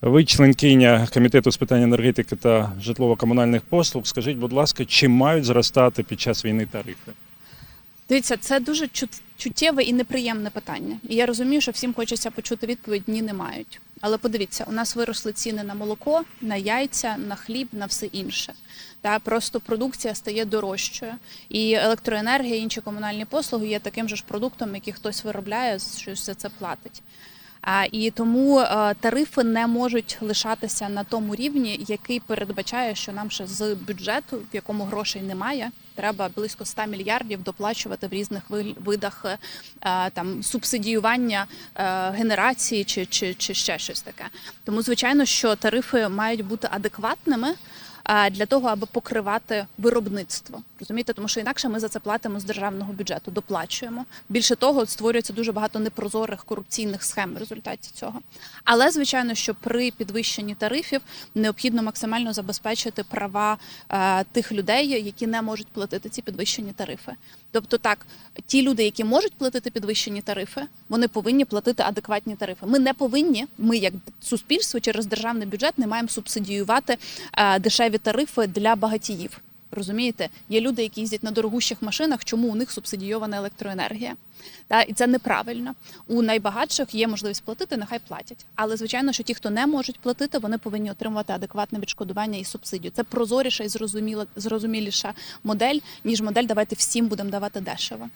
Ви членкиня комітету з питань енергетики та житлово-комунальних послуг. Скажіть, будь ласка, чи мають зростати під час війни тарифи? Дивіться, це дуже чут- чуттєве і неприємне питання. І я розумію, що всім хочеться почути відповідь ні, не мають. Але подивіться, у нас виросли ціни на молоко, на яйця, на хліб, на все інше. Та просто продукція стає дорожчою, і електроенергія, і інші комунальні послуги є таким же ж продуктом, який хтось виробляє, щось за це платить. І тому е, тарифи не можуть лишатися на тому рівні, який передбачає, що нам ще з бюджету, в якому грошей немає, треба близько 100 мільярдів доплачувати в різних ви- видах е, там субсидіювання е, генерації чи, чи, чи ще щось таке. Тому звичайно, що тарифи мають бути адекватними. Для того аби покривати виробництво, розумієте, тому що інакше ми за це платимо з державного бюджету, доплачуємо. Більше того, створюється дуже багато непрозорих корупційних схем в результаті цього. Але звичайно, що при підвищенні тарифів необхідно максимально забезпечити права е, тих людей, які не можуть платити ці підвищені тарифи. Тобто, так, ті люди, які можуть платити підвищені тарифи, вони повинні платити адекватні тарифи. Ми не повинні, ми як суспільство через державний бюджет не маємо субсидіювати е, дешеві тарифи для багатіїв. Розумієте, є люди, які їздять на дорогущих машинах, чому у них субсидійована електроенергія. Та і це неправильно. У найбагатших є можливість платити, нехай платять. Але звичайно, що ті, хто не можуть платити, вони повинні отримувати адекватне відшкодування і субсидію. Це прозоріша і зрозуміла зрозуміліша модель, ніж модель давайте всім будемо давати дешево.